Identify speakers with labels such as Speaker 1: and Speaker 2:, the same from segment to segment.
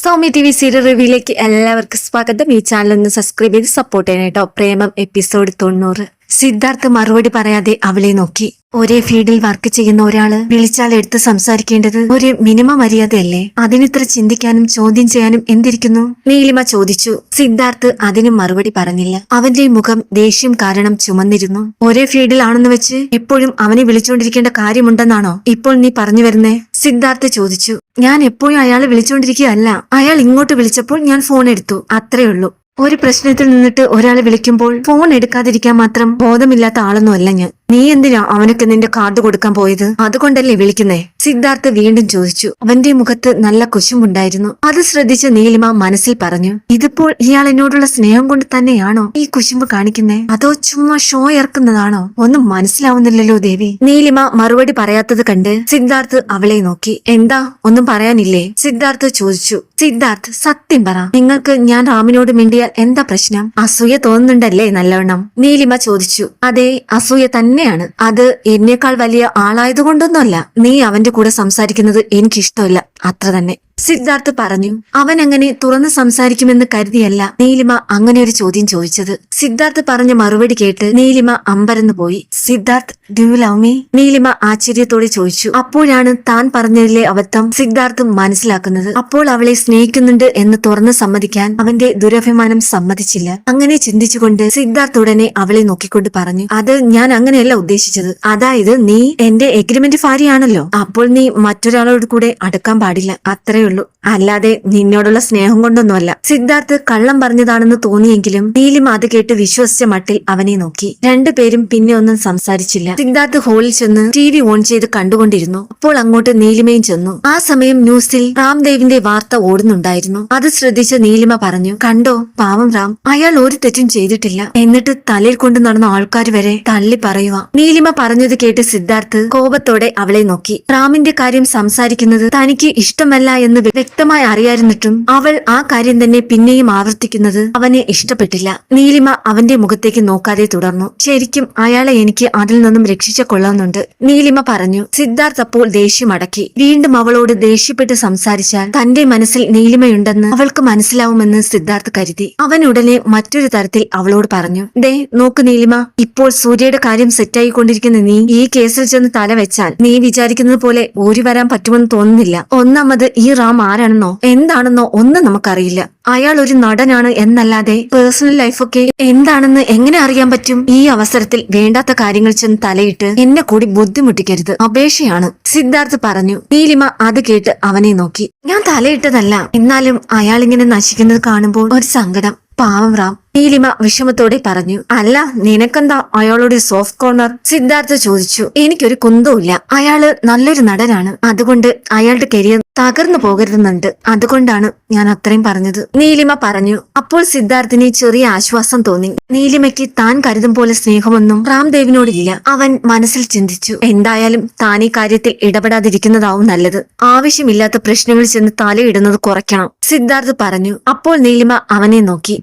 Speaker 1: Soumya T V serial റിവ്യൂയിലേക്ക് എല്ലാവർക്കും സ്വാഗതം. ഈ ചാനൽ ഒന്ന് സബ്സ്ക്രൈബ് ചെയ്ത് സപ്പോർട്ട് ചെയ്യണം കേട്ടോ. പ്രേമം എപ്പിസോഡ് തൊണ്ണൂറ്. സിദ്ധാർത്ഥ് മറുപടി പറയാതെ അവളെ നോക്കി. ഒരേ ഫീൽഡിൽ വർക്ക് ചെയ്യുന്ന ഒരാൾ വിളിച്ചാൽ എടുത്ത് സംസാരിക്കേണ്ടത് ഒരു മിനിമം മര്യാദയല്ലേ? അതിനിത്ര ചിന്തിക്കാനും ചോദ്യം ചെയ്യാനും എന്തിരിക്കുന്നു? നീലിമ ചോദിച്ചു. സിദ്ധാർത്ഥ് അതിനും മറുപടി പറഞ്ഞില്ല. അവന്റെ മുഖം ദേഷ്യം കാരണം ചുമന്നിരുന്നു. ഒരേ ഫീൽഡിൽ ആണെന്ന് വെച്ച് എപ്പോഴും അവനെ വിളിച്ചുകൊണ്ടിരിക്കേണ്ട കാര്യമുണ്ടെന്നാണോ ഇപ്പോൾ നീ പറഞ്ഞു വരുന്നേ? സിദ്ധാർത്ഥ് ചോദിച്ചു. ഞാൻ എപ്പോഴും അയാളെ വിളിച്ചുകൊണ്ടിരിക്കുകയല്ല അയാൾ ഇങ്ങോട്ട് വിളിച്ചപ്പോൾ ഞാൻ ഫോൺ എടുത്തു. അത്രേ ഉള്ളൂ. ഒരു പ്രശ്നത്തിൽ നിന്നിട്ട് ഒരാളെ വിളിക്കുമ്പോൾ ഫോൺ എടുക്കാതിരിക്കാൻ മാത്രം ബോധമില്ലാത്ത ആളൊന്നും അല്ല ഞാൻ. നീ എന്തിനാ അവനൊക്കെ നിന്റെ കാർഡ് കൊടുക്കാൻ പോയത്? അതുകൊണ്ടല്ലേ വിളിക്കുന്നേ? സിദ്ധാർത്ഥ് വീണ്ടും ചോദിച്ചു. അവന്റെ മുഖത്ത് നല്ല കുശുമുണ്ടായിരുന്നു അത് ശ്രദ്ധിച്ച നീലിമ മനസ്സിൽ പറഞ്ഞു ഇതിപ്പോൾ ഇയാൾ എന്നോടുള്ള സ്നേഹം കൊണ്ട് തന്നെയാണോ ഈ കുശുമ്പ് കാണിക്കുന്നേ? അതോ ചുമ്മാ ഷോ ഇറക്കുന്നതാണോ? ഒന്നും മനസ്സിലാവുന്നില്ലല്ലോ ദേവി. നീലിമ മറുപടി പറയാത്തത് കണ്ട് സിദ്ധാർത്ഥ് അവളെ നോക്കി. എന്താ? ഒന്നും പറയാനില്ലേ? സിദ്ധാർത്ഥ് ചോദിച്ചു. സിദ്ധാർത്ഥ് സത്യം പറ. നിങ്ങൾക്ക് ഞാൻ റാമിനോട് മിണ്ടിയാൽ എന്താ പ്രശ്നം? അസൂയ തോന്നുന്നുണ്ടല്ലേ നല്ലവണ്ണം? നീലിമ ചോദിച്ചു. അതെ അസൂയ തന്നെയാണ്. അത് എന്നേക്കാൾ വലിയ ആളായതുകൊണ്ടൊന്നുമല്ല. നീ അവന്റെ കൂടെ സംസാരിക്കുന്നത് എനിക്കിഷ്ടമല്ല. അത്ര തന്നെ. സിദ്ധാർത്ഥ് പറഞ്ഞു അവൻ അങ്ങനെ തുറന്ന് സംസാരിക്കുമെന്ന് കരുതിയല്ല നീലിമ അങ്ങനെ ഒരു ചോദ്യം ചോദിച്ചത്. സിദ്ധാർത്ഥ് പറഞ്ഞ മറുപടി കേട്ട് നീലിമ അമ്പരന്ന് പോയി. Siddharth do love me Neelima ആശ്ചര്യത്തോടെ ചോദിച്ചു. അപ്പോഴാണ് താൻ പറഞ്ഞതിലെ അബദ്ധം സിദ്ധാർത്ഥ് മനസ്സിലാക്കുന്നത്. അപ്പോൾ അവളെ സ്നേഹിക്കുന്നുണ്ട് എന്ന് തുറന്ന് സമ്മതിക്കാൻ അവന്റെ ദുരഭിമാനം സമ്മതിച്ചില്ല. അങ്ങനെ ചിന്തിച്ചുകൊണ്ട് സിദ്ധാർത്ഥ് ഉടനെ അവളെ നോക്കിക്കൊണ്ട് പറഞ്ഞു അത് ഞാൻ അങ്ങനെയല്ല ഉദ്ദേശിച്ചത്. അതായത് നീ എന്റെ എഗ്രിമെന്റ് ഭാര്യയാണല്ലോ. അപ്പോൾ നീ മറ്റൊരാളോട് കൂടെ അടുക്കാൻ പാടില്ല. അത്രേ ഉള്ളൂ. അല്ലാതെ നിന്നോടുള്ള സ്നേഹം കൊണ്ടൊന്നുമല്ല. സിദ്ധാർത്ഥ് കള്ളം പറഞ്ഞതാണെന്ന് തോന്നിയെങ്കിലും നീലിമ അത് കേട്ട് വിശ്വസിച്ച മട്ടിൽ അവനെ നോക്കി. രണ്ടുപേരും പിന്നെ ഒന്നും സംസാരിച്ചില്ല. സിദ്ധാർത്ഥ് ഹോളിൽ ചെന്ന് ടി വി ഓൺ ചെയ്ത് കണ്ടുകൊണ്ടിരുന്നു. അപ്പോൾ അങ്ങോട്ട് നീലിമയും ചെന്നു. ആ സമയം ന്യൂസിൽ രാംദേവിന്റെ വാർത്ത ഓടുന്നുണ്ടായിരുന്നു. അത് ശ്രദ്ധിച്ച നീലിമ പറഞ്ഞു കണ്ടോ പാവം റാം. അയാൾ ഒരു തെറ്റും ചെയ്തിട്ടില്ല. എന്നിട്ട് തലയിൽ കൊണ്ട് നടന്ന ആൾക്കാർ വരെ തള്ളി പറയുക. നീലിമ പറഞ്ഞത് കേട്ട് സിദ്ധാർത്ഥ് കോപത്തോടെ അവളെ നോക്കി. റാമിന്റെ കാര്യം സംസാരിക്കുന്നത് തനിക്ക് ഇഷ്ടമല്ല എന്ന് വ്യക്തമായി അറിയാതിരുന്നിട്ടും അവൾ ആ കാര്യം തന്നെ പിന്നെയും ആവർത്തിക്കുന്നത് അവനെ ഇഷ്ടപ്പെട്ടില്ല. നീലിമ അവന്റെ മുഖത്തേക്ക് നോക്കാതെ തുടർന്നു. ശരിക്കും അയാളെ എനിക്ക് അതിൽ നിന്നും രക്ഷിച്ച കൊള്ളാമെന്നുണ്ട് നീലിമ പറഞ്ഞു. സിദ്ധാർത്ഥ് അപ്പോൾ ദേഷ്യം അടക്കി. വീണ്ടും അവളോട് ദേഷ്യപ്പെട്ട് സംസാരിച്ചാൽ തന്റെ മനസ്സിൽ നീലിമയുണ്ടെന്ന് അവൾക്ക് മനസ്സിലാവുമെന്ന് സിദ്ധാർത്ഥ് കരുതി. അവൻ ഉടനെ മറ്റൊരു തരത്തിൽ അവളോട് പറഞ്ഞു. ദേ നോക്ക് നീലിമ ഇപ്പോൾ സൂര്യയുടെ കാര്യം സെറ്റായിക്കൊണ്ടിരിക്കുന്ന നീ ഈ കേസിൽ ചെന്ന് തല വെച്ചാൽ നീ വിചാരിക്കുന്നത് പോലെ ഓരി വരാൻ പറ്റുമെന്ന് തോന്നുന്നില്ല. ഒന്നാമത് ഈ റാം ആരാണെന്നോ എന്താണെന്നോ ഒന്നും നമുക്കറിയില്ല. അയാൾ ഒരു നടനാണ് എന്നല്ലാതെ പേഴ്സണൽ ലൈഫൊക്കെ എന്താണെന്ന് എങ്ങനെ അറിയാൻ പറ്റും? ഈ അവസരത്തിൽ വേണ്ടാത്ത കാര്യങ്ങൾ ചെന്ന് തലയിട്ട് എന്നെ കൂടി ബുദ്ധിമുട്ടിക്കരുത്. അപേക്ഷയാണ്. സിദ്ധാർത്ഥ് പറഞ്ഞു. നീലിമ അത് കേട്ട് അവനെ നോക്കി. ഞാൻ തലയിട്ടതല്ല. എന്നാലും അയാൾ ഇങ്ങനെ നശിക്കുന്നത് കാണുമ്പോൾ ഒരു സങ്കടം. പാവം റാം. നീലിമ വിഷമത്തോടെ പറഞ്ഞു അല്ല നിനക്കെന്താ അയാളുടെ സോഫ്റ്റ് കോർണർ സിദ്ധാർത്ഥ ചോദിച്ചു എനിക്കൊരു കുന്തവുമില്ല. അയാൾ നല്ലൊരു നടനാണ്. അതുകൊണ്ട് അയാളുടെ കരിയർ തകർന്നു പോകരുതെന്നുണ്ട്. അതുകൊണ്ടാണ് ഞാൻ അത്രയും പറഞ്ഞത്. നീലിമ പറഞ്ഞു അപ്പോൾ സിദ്ധാർത്ഥിന് ചെറിയ ആശ്വാസം തോന്നി. നീലിമയ്ക്ക് താൻ കരുതും പോലെ സ്നേഹമൊന്നും റാംദേവിനോടില്ല അവൻ മനസ്സിൽ ചിന്തിച്ചു എന്തായാലും താൻ ഈ കാര്യത്തിൽ ഇടപെടാതിരിക്കുന്നതാവും നല്ലത്. ആവശ്യമില്ലാത്ത പ്രശ്നങ്ങളിൽ ചെന്ന് തലയിടുന്നത് കുറയ്ക്കണം. സിദ്ധാർത്ഥ് പറഞ്ഞു അപ്പോൾ നീലിമ അവനെ നോക്കി.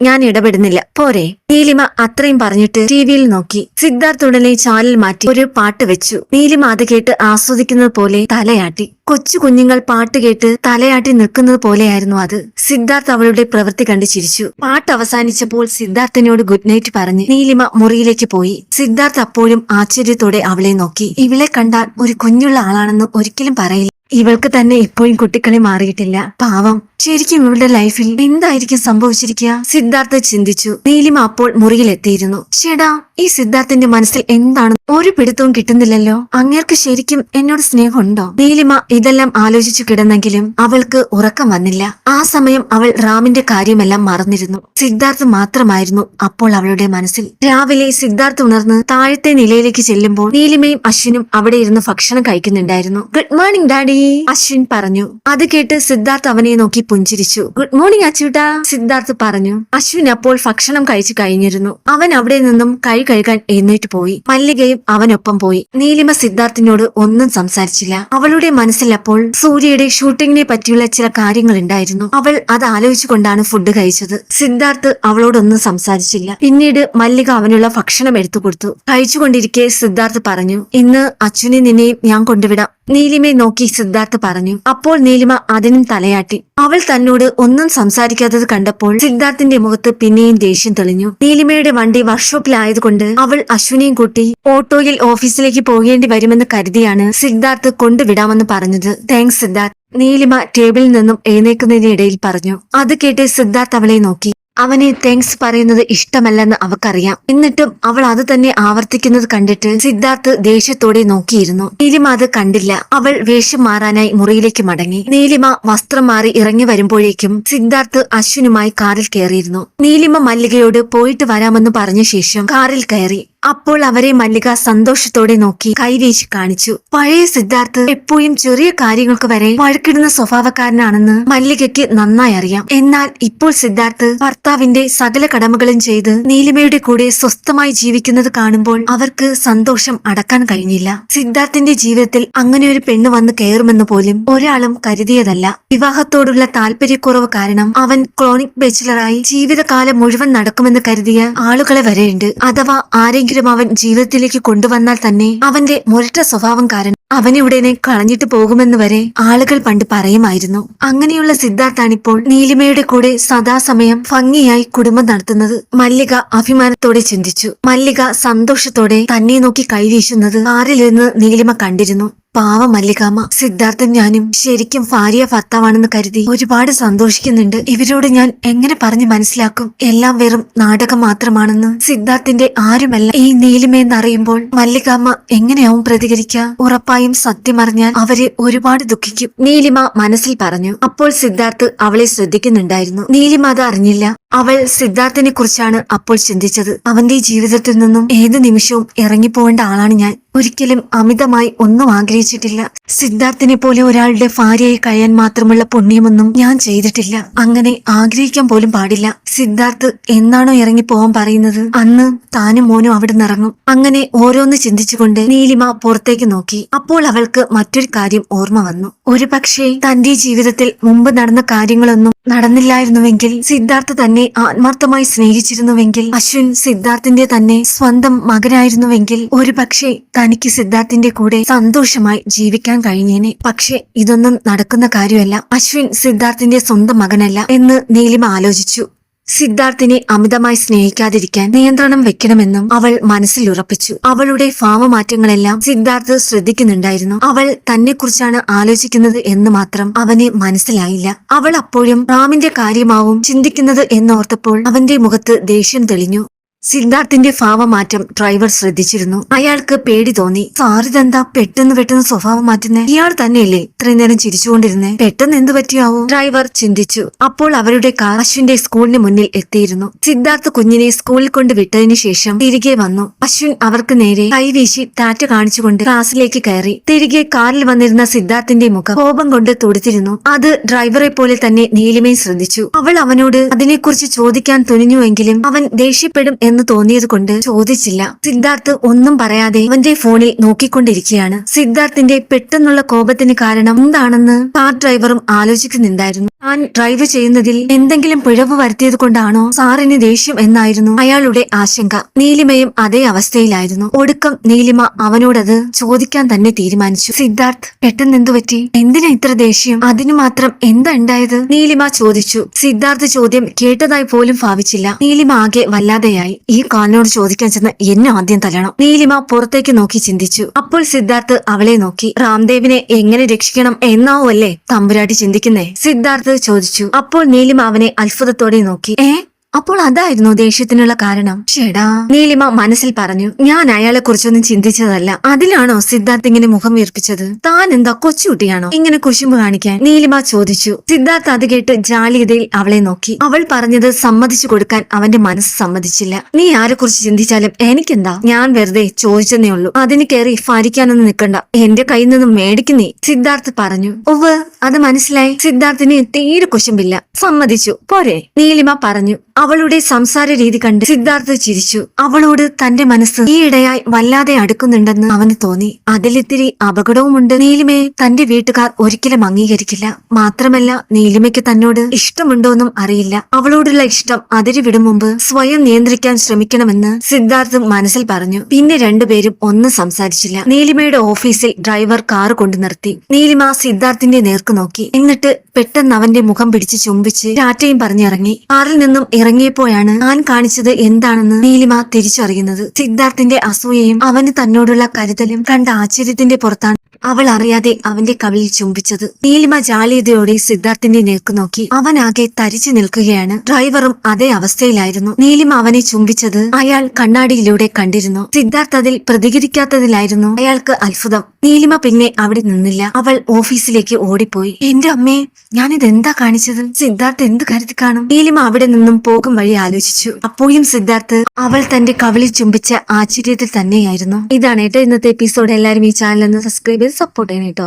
Speaker 1: ഞാൻ ഇടപെടുന്നില്ല. പോരെ. നീലിമ അത്രയും പറഞ്ഞിട്ട് ടിവിയിൽ നോക്കി. സിദ്ധാർത്ഥ് ഉടനെ ചാനൽ മാറ്റി ഒരു പാട്ട് വെച്ചു. നീലിമ അത് കേട്ട് ആസ്വദിക്കുന്നത് പോലെ തലയാട്ടി. കൊച്ചു കുഞ്ഞുങ്ങൾ പാട്ട് കേട്ട് തലയാട്ടി നിൽക്കുന്നത് പോലെയായിരുന്നു അത്. സിദ്ധാർത്ഥ് അവളുടെ പ്രവൃത്തി കണ്ട് ചിരിച്ചു. പാട്ട് അവസാനിച്ചപ്പോൾ സിദ്ധാർത്ഥിനോട് ഗുഡ് നൈറ്റ് പറഞ്ഞ് നീലിമ മുറിയിലേക്ക് പോയി. സിദ്ധാർത്ഥ് അപ്പോഴും ആശ്ചര്യത്തോടെ അവളെ നോക്കി. ഇവളെ കണ്ടാൽ ഒരു കുഞ്ഞുള്ള ആളാണെന്ന് ഒരിക്കലും പറയില്ല. ഇവൾക്ക് തന്നെ ഇപ്പോഴും കുട്ടിക്കളി മാറിയിട്ടില്ല. പാവം. ശരിക്കും ഇവളുടെ ലൈഫിൽ എന്തായിരിക്കും സംഭവിച്ചിരിക്കുക? സിദ്ധാർത്ഥ ചിന്തിച്ചു. നീലിമ അപ്പോൾ മുറിയിലെത്തിയിരുന്നു. ചേടാ ഈ സിദ്ധാർത്ഥിന്റെ മനസ്സിൽ എന്താണ്? ഒരു പിടുത്തവും കിട്ടുന്നില്ലല്ലോ. അങ്ങേർക്ക് ശരിക്കും എന്നോട് സ്നേഹമുണ്ടോ? നീലിമ ഇതെല്ലാം ആലോചിച്ചു കിടന്നെങ്കിലും അവൾക്ക് ഉറക്കം വന്നില്ല. ആ സമയം അവൾ റാമിന്റെ കാര്യമെല്ലാം മറന്നിരുന്നു. സിദ്ധാർത്ഥ് മാത്രമായിരുന്നു അപ്പോൾ അവളുടെ മനസ്സിൽ. രാവിലെ സിദ്ധാർത്ഥ് ഉണർന്ന് താഴത്തെ നിലയിലേക്ക് ചെല്ലുമ്പോൾ നീലിമയും അശ്വിനും അവിടെ ഇരുന്ന് ഭക്ഷണം കഴിക്കുന്നുണ്ടായിരുന്നു. ഗുഡ് മോർണിംഗ് ഡാഡി അശ്വിൻ പറഞ്ഞു. അത് കേട്ട് സിദ്ധാർത്ഥ് അവനെ നോക്കി പുഞ്ചിരിച്ചു. ഗുഡ് മോർണിംഗ് അച്ചൂട്ട സിദ്ധാർത്ഥ് പറഞ്ഞു. അശ്വിൻ അപ്പോൾ ഭക്ഷണം കഴിച്ചു കഴിഞ്ഞിരുന്നു. അവൻ അവിടെ നിന്നും കൈ കഴുകാൻ എഴുന്നേറ്റ് പോയി. മല്ലികയും അവനൊപ്പം പോയി. നീലിമ സിദ്ധാർത്ഥിനോട് ഒന്നും സംസാരിച്ചില്ല. അവളുടെ മനസ്സിൽ അപ്പോൾ സൂര്യയുടെ ഷൂട്ടിങ്ങിനെ പറ്റിയുള്ള ചില കാര്യങ്ങൾ ഉണ്ടായിരുന്നു. അവൾ അത് ആലോചിച്ചുകൊണ്ടാണ് ഫുഡ് കഴിച്ചത്. സിദ്ധാർത്ഥ് അവളോടൊന്നും സംസാരിച്ചില്ല. പിന്നീട് മല്ലിക അവനുള്ള ഭക്ഷണം എടുത്തു കൊടുത്തു കഴിച്ചുകൊണ്ടിരിക്കെ സിദ്ധാർത്ഥ് പറഞ്ഞു ഇന്ന് അച്ഛനെ നിന്നെയും ഞാൻ കൊണ്ടുവിടാം. നീലിമയെ നോക്കി സിദ്ധാർത്ഥ് പറഞ്ഞു. അപ്പോൾ നീലിമ അതിനും തലയാട്ടി. അവൾ തന്നോട് ഒന്നും സംസാരിക്കാത്തത് കണ്ടപ്പോൾ സിദ്ധാർത്ഥിന്റെ മുഖത്ത് പിന്നെയും ദേഷ്യം തെളിഞ്ഞു. നീലിമയുടെ വണ്ടി വർക്ക്ഷോപ്പിലായതുകൊണ്ട് അവൾ അശ്വിനെയും കൂട്ടി ഓട്ടോയിൽ ഓഫീസിലേക്ക് പോകേണ്ടി വരുമെന്ന് കരുതിയാണ് സിദ്ധാർത്ഥ് കൊണ്ടുവിടാമെന്ന് പറഞ്ഞത്. താങ്ക്സ് സിദ്ധാർത്ഥ്. നീലിമ ടേബിളിൽ നിന്നും എഴുന്നേക്കുന്നതിനിടയിൽ പറഞ്ഞു. അത് കേട്ട് സിദ്ധാർത്ഥ് അവളെ നോക്കി. അവനെ താങ്ക്സ് പറയുന്നത് ഇഷ്ടമല്ലെന്ന് അവക്കറിയാം. എന്നിട്ടും അവൾ അത് തന്നെ ആവർത്തിക്കുന്നത് കണ്ടിട്ട് സിദ്ധാർത്ഥ് ദേഷ്യത്തോടെ നോക്കിയിരുന്നു. നീലിമ അത് കണ്ടില്ല. അവൾ വേഷം മാറാനായി മുറിയിലേക്ക് മടങ്ങി. നീലിമ വസ്ത്രം മാറി ഇറങ്ങി വരുമ്പോഴേക്കും സിദ്ധാർത്ഥ് അശ്വിനുമായി കാറിൽ കയറിയിരുന്നു. നീലിമ മല്ലികയോട് പോയിട്ട് വരാമെന്ന് പറഞ്ഞ ശേഷം കാറിൽ കയറി. അപ്പോൾ അവരെ മല്ലിക സന്തോഷത്തോടെ നോക്കി കൈവീശി കാണിച്ചു. പഴയ സിദ്ധാർത്ഥ് എപ്പോഴും ചെറിയ കാര്യങ്ങൾക്ക് വരെ വഴക്കിടുന്ന സ്വഭാവക്കാരനാണെന്ന് മല്ലികയ്ക്ക് നന്നായി അറിയാം. എന്നാൽ ഇപ്പോൾ സിദ്ധാർത്ഥ് ഭർത്താവിന്റെ സകല കടമകളും ചെയ്ത് നീലിമയുടെ കൂടെ സ്വസ്ഥമായി ജീവിക്കുന്നത് കാണുമ്പോൾ അവർക്ക് സന്തോഷം അടക്കാൻ കഴിഞ്ഞില്ല. സിദ്ധാർത്ഥിന്റെ ജീവിതത്തിൽ അങ്ങനെ ഒരു പെണ്ണ് വന്ന് കയറുമെന്ന് പോലും ഒരാളും കരുതിയതല്ല. വിവാഹത്തോടുള്ള താല്പര്യക്കുറവ് കാരണം അവൻ ക്രോണിക് ബെച്ചിലറായി ജീവിതകാലം മുഴുവൻ നടക്കുമെന്ന് കരുതിയ ആളുകളെ വരെയുണ്ട്. അഥവാ ആരെങ്കിലും അവൻ ജീവിതത്തിലേക്ക് കൊണ്ടുവന്നാൽ തന്നെ അവന്റെ മുരട്ട സ്വഭാവം കാരണം അവൻ ഉടനെ കളഞ്ഞിട്ട് പോകുമെന്ന് വരെ ആളുകൾ പണ്ട് പറയുമായിരുന്നു. അങ്ങനെയുള്ള സിദ്ധാർത്ഥാണിപ്പോൾ നീലിമയുടെ കൂടെ സദാസമയം ഭംഗിയായി കുടുംബം നടത്തുന്നത്. മല്ലിക അഭിമാനത്തോടെ ചിന്തിച്ചു. മല്ലിക സന്തോഷത്തോടെ തന്നെ നോക്കി കൈവീശുന്നത് കാറിലിരുന്ന് നീലിമ കണ്ടിരുന്നു. പാവ മല്ലികാമ സിദ്ധാർത്ഥൻ ഞാനും ശരിക്കും ഭാര്യ ഭർത്താവാണെന്ന് കരുതി ഒരുപാട് സന്തോഷിക്കുന്നുണ്ട്. ഇവരോട് ഞാൻ എങ്ങനെ പറഞ്ഞു മനസ്സിലാക്കും? എല്ലാം വെറും നാടകം മാത്രമാണെന്ന് സിദ്ധാർത്ഥിന്റെ ആരുമല്ല. ഈ നീലിമയെന്നറിയുമ്പോൾ മല്ലികാമ്മ എങ്ങനെയാവും പ്രതികരിക്കുക? ഉറപ്പായും സത്യമറിഞ്ഞാൽ അവർ ഒരുപാട് ദുഃഖിക്കും. നീലിമ മനസ്സിൽ പറഞ്ഞു. അപ്പോൾ സിദ്ധാർത്ഥ് അവളെ ശ്രദ്ധിക്കുന്നുണ്ടായിരുന്നു. നീലിമ അത് അറിഞ്ഞില്ല. അവൾ സിദ്ധാർത്ഥിനെ കുറിച്ചാണ് അപ്പോൾ ചിന്തിച്ചത്. അവന്റെ ജീവിതത്തിൽ നിന്നും ഏത് നിമിഷവും ഇറങ്ങിപ്പോവേണ്ട ആളാണ് ഞാൻ. ഒരിക്കലും അമിതമായി ഒന്നും ആഗ്രഹിച്ചിട്ടില്ല. സിദ്ധാർത്ഥിനെ പോലെ ഒരാളുടെ ഭാര്യയെ കഴിയാൻ മാത്രമുള്ള പുണ്യമൊന്നും ഞാൻ ചെയ്തിട്ടില്ല. അങ്ങനെ ആഗ്രഹിക്കാൻ പോലും പാടില്ല. സിദ്ധാർത്ഥ് എന്നാണോ ഇറങ്ങി പോവാൻ പറയുന്നത്? അന്ന് താനും മോനും അവിടെ നിറങ്ങും അങ്ങനെ ഓരോന്ന് ചിന്തിച്ചുകൊണ്ട് നീലിമ പുറത്തേക്ക് നോക്കി. അപ്പോൾ അവൾക്ക് മറ്റൊരു കാര്യം ഓർമ്മ വന്നു. ഒരു പക്ഷേ തന്റെ ജീവിതത്തിൽ മുമ്പ് നടന്ന കാര്യങ്ങളൊന്നും നടന്നില്ലായിരുന്നുവെങ്കിൽ സിദ്ധാർത്ഥ തന്നെ ആത്മാർത്ഥമായി സ്നേഹിച്ചിരുന്നുവെങ്കിൽ അശ്വിൻ സിദ്ധാർത്ഥിന്റെ തന്നെ സ്വന്തം മകനായിരുന്നുവെങ്കിൽ ഒരു പക്ഷേ തനിക്ക് സിദ്ധാർത്ഥിന്റെ കൂടെ സന്തോഷമായി ജീവിക്കാൻ കഴിഞ്ഞേനെ. പക്ഷെ ഇതൊന്നും നടക്കുന്ന കാര്യമല്ല. അശ്വിൻ സിദ്ധാർത്ഥിന്റെ സ്വന്തം മകനല്ല എന്ന് നീലിമ ആലോചിച്ചു. സിദ്ധാർത്ഥിനെ അമിതമായി സ്നേഹിക്കാതിരിക്കാൻ നിയന്ത്രണം വെക്കണമെന്നും അവൾ മനസ്സിൽ ഉറപ്പിച്ചു. അവളുടെ ഭാവമാറ്റങ്ങളെല്ലാം സിദ്ധാർത്ഥ് ശ്രദ്ധിക്കുന്നുണ്ടായിരുന്നു. അവൾ തന്നെക്കുറിച്ചാണ് ആലോചിക്കുന്നത് എന്ന് മാത്രം അവന് മനസ്സിലായില്ല. അവൾ അപ്പോഴും റാമിന്റെ കാര്യമാവും ചിന്തിക്കുന്നത് എന്നോർത്തപ്പോൾ അവന്റെ മുഖത്ത് ദേഷ്യം തെളിഞ്ഞു. സിദ്ധാർത്ഥിന്റെ ഭാവമാറ്റം ഡ്രൈവർ ശ്രദ്ധിച്ചിരുന്നു. അയാൾക്ക് പേടി തോന്നി. സാറിതെന്താ പെട്ടെന്ന് പെട്ടെന്ന് സ്വഭാവം മാറ്റുന്നേ? ഇയാൾ തന്നെയല്ലേ ഇത്രയും നേരം ചിരിച്ചുകൊണ്ടിരുന്നേ? പെട്ടെന്ന് എന്ത് പറ്റിയാവോ? ഡ്രൈവർ ചിന്തിച്ചു. അപ്പോൾ അവരുടെ കാർ സ്കൂളിന് മുന്നിൽ എത്തിയിരുന്നു. സിദ്ധാർത്ഥ് കുഞ്ഞിനെ സ്കൂളിൽ കൊണ്ട് വിട്ടതിന് ശേഷം തിരികെ വന്നു. അശ്വിൻ അവർക്ക് നേരെ കൈവീശി ടാറ്റ കാണിച്ചുകൊണ്ട് ക്ലാസ്സിലേക്ക് കയറി. തിരികെ കാറിൽ വന്നിരുന്ന സിദ്ധാർത്ഥിന്റെ മുഖം കോപം കൊണ്ട് തുടുത്തിരുന്നു അത് ഡ്രൈവറെ പോലെ തന്നെ നീലിമയും ശ്രദ്ധിച്ചു. അവൾ അവനോട് അതിനെക്കുറിച്ച് ചോദിക്കാൻ തുനിഞ്ഞുവെങ്കിലും അവൻ ദേഷ്യപ്പെടും എന്ന് തോന്നിയത് കൊണ്ട് ചോദിച്ചില്ല. സിദ്ധാർത്ഥ് ഒന്നും പറയാതെ അവന്റെ ഫോണിൽ നോക്കിക്കൊണ്ടിരിക്കുകയാണ്. സിദ്ധാർത്ഥിന്റെ പെട്ടെന്നുള്ള കോപത്തിന് കാരണം എന്താണെന്ന് കാർ ഡ്രൈവറും ആലോചിക്കുന്നുണ്ടായിരുന്നു. താൻ ഡ്രൈവ് ചെയ്യുന്നതിൽ എന്തെങ്കിലും പിഴവ് വരുത്തിയത് കൊണ്ടാണോ? സാറിന് ദേഷ്യം എന്നായിരുന്നു അയാളുടെ ആശങ്ക. നീലിമയും അതേ അവസ്ഥയിലായിരുന്നു. ഒടുക്കം നീലിമ അവനോടത് ചോദിക്കാൻ തന്നെ തീരുമാനിച്ചു. സിദ്ധാർത്ഥ് പെട്ടെന്ന് എന്തു പറ്റി? എന്തിനാ ഇത്ര ദേഷ്യം? അതിനു മാത്രം എന്താ ഉണ്ടായത്? നീലിമ ചോദിച്ചു. സിദ്ധാർത്ഥ് ചോദ്യം കേട്ടതായി പോലും ഭാവിച്ചില്ല. നീലിമ ആകെ വല്ലാതെയായി. ഈ കാലിനോട് ചോദിക്കാൻ ചെന്ന് എന്നെ ആദ്യം തല്ലണം. നീലിമ പുറത്തേക്ക് നോക്കി ചിന്തിച്ചു. അപ്പോൾ സിദ്ധാർത്ഥ് അവളെ നോക്കി. രാംദേവിനെ എങ്ങനെ രക്ഷിക്കണം എന്നാവുമല്ലേ തമ്പുരാട്ടി ചിന്തിക്കുന്നേ? സിദ്ധാർത്ഥ് ചോദിച്ചു. അപ്പോൾ നീലിമ അവനെ അത്ഭുതത്തോടെ നോക്കി. ഏ? അപ്പോൾ അതായിരുന്നു ദേഷ്യത്തിനുള്ള കാരണം. ഷെടാ നീലിമ മനസ്സിൽ പറഞ്ഞു ഞാൻ അയാളെ കുറിച്ചൊന്നും ചിന്തിച്ചതല്ല. അതിലാണോ സിദ്ധാർത്ഥ് ഇങ്ങനെ മുഖം വീർപ്പിച്ചത്? താൻ എന്താ കൊച്ചുകുട്ടിയാണോ? ഇങ്ങനെ കുശുമ്പ് കാണിക്കാൻ നീലിമ ചോദിച്ചു. സിദ്ധാർത്ഥ് അത് കേട്ട് ജാലിയതയിൽ അവളെ നോക്കി. അവൾ പറഞ്ഞത് സമ്മതിച്ചു കൊടുക്കാൻ അവന്റെ മനസ്സ് സമ്മതിച്ചില്ല. നീ ആരെ കുറിച്ച് ചിന്തിച്ചാലും എനിക്കെന്താ? ഞാൻ വെറുതെ ചോദിച്ചെന്നേ ഉള്ളൂ. അതിന് കയറി ഫാരിക്കാനൊന്നും നിൽക്കണ്ട. എന്റെ കയ്യിൽ നിന്നും മേടിക്കുന്നേ സിദ്ധാർത്ഥ് പറഞ്ഞു. ഒവ് അത് മനസ്സിലായി. സിദ്ധാർത്ഥിന് തീരെ കുശുമ്പില്ല. സമ്മതിച്ചു. പോരെ. നീലിമ പറഞ്ഞു. അവളുടെ സംസാര രീതി കണ്ട് സിദ്ധാർത്ഥ് ചിരിച്ചു. അവളോട് തന്റെ മനസ്സ് ഈയിടെയായി വല്ലാതെ അടുക്കുന്നുണ്ടെന്ന് അവന് തോന്നി. അതിലിത്തിരി അപകടവുമുണ്ട്. നീലിമയെ തന്റെ വീട്ടുകാർ ഒരിക്കലും അംഗീകരിക്കില്ല. മാത്രമല്ല നീലിമയ്ക്ക് തന്നോട് ഇഷ്ടമുണ്ടോന്നും അറിയില്ല. അവളോടുള്ള ഇഷ്ടം അതിരി വിടും മുമ്പ് സ്വയം നിയന്ത്രിക്കാൻ ശ്രമിക്കണമെന്ന് സിദ്ധാർത്ഥ് മനസ്സിൽ പറഞ്ഞു. പിന്നെ രണ്ടുപേരും ഒന്നും സംസാരിച്ചില്ല. നീലിമയുടെ ഓഫീസിൽ ഡ്രൈവർ കാർ കൊണ്ടു നിർത്തി. നീലിമ സിദ്ധാർത്ഥിന്റെ നേർക്ക് നോക്കി. എന്നിട്ട് പെട്ടെന്ന് അവന്റെ മുഖം പിടിച്ച് ചുംബിച്ച് ടാറ്റയും പറഞ്ഞിറങ്ങി. കാറിൽ നിന്നും ഇറങ്ങിയപ്പോഴാണ് താൻ കാണിച്ചത് എന്താണെന്ന് നീലിമ തിരിച്ചറിയുന്നത്. സിദ്ധാർത്ഥിന്റെ അസൂയയും അവന് തന്നോടുള്ള കരുതലും കണ്ട ആശ്ചര്യത്തിന്റെ പുറത്താണ്. അവൾ അറിയാതെ അവന്റെ കവിളിൽ ചുംബിച്ചത്. നീലിമ ജാലിയതയോടെ സിദ്ധാർത്ഥിന്റെ നേർക്ക് നോക്കി. അവനാകെ തരിച്ചു നിൽക്കുകയാണ്. ഡ്രൈവറും അതേ അവസ്ഥയിലായിരുന്നു. നീലിമ അവനെ ചുംബിച്ചത് അയാൾ കണ്ണാടിയിലൂടെ കണ്ടിരുന്നു. സിദ്ധാർത്ഥ് അതിൽ പ്രതികരിക്കാത്തതിലായിരുന്നു അയാൾക്ക് അത്ഭുതം. നീലിമ പിന്നെ അവിടെ നിന്നില്ല. അവൾ ഓഫീസിലേക്ക് ഓടിപ്പോയി. എന്റെ അമ്മേ ഞാനിത് എന്താ കാണിച്ചത്? സിദ്ധാർത്ഥ് എന്ത് കരുതി കാണും? നീലിമ അവിടെ നിന്നും പോകും വഴി ആലോചിച്ചു. അപ്പോഴും സിദ്ധാർത്ഥ് അവൾ തന്റെ കവിളിൽ ചുംബിച്ച ആശ്ചര്യത്തിൽ തന്നെയായിരുന്നു. ഇതാണ് കേട്ടോ ഇന്നത്തെ എപ്പിസോഡ്. എല്ലാവരും ഈ ചാനൽ ഒന്ന് സബ്സ്ക്രൈബ് സപ്പോർട്ട് ചെയ്യണം കേട്ടോ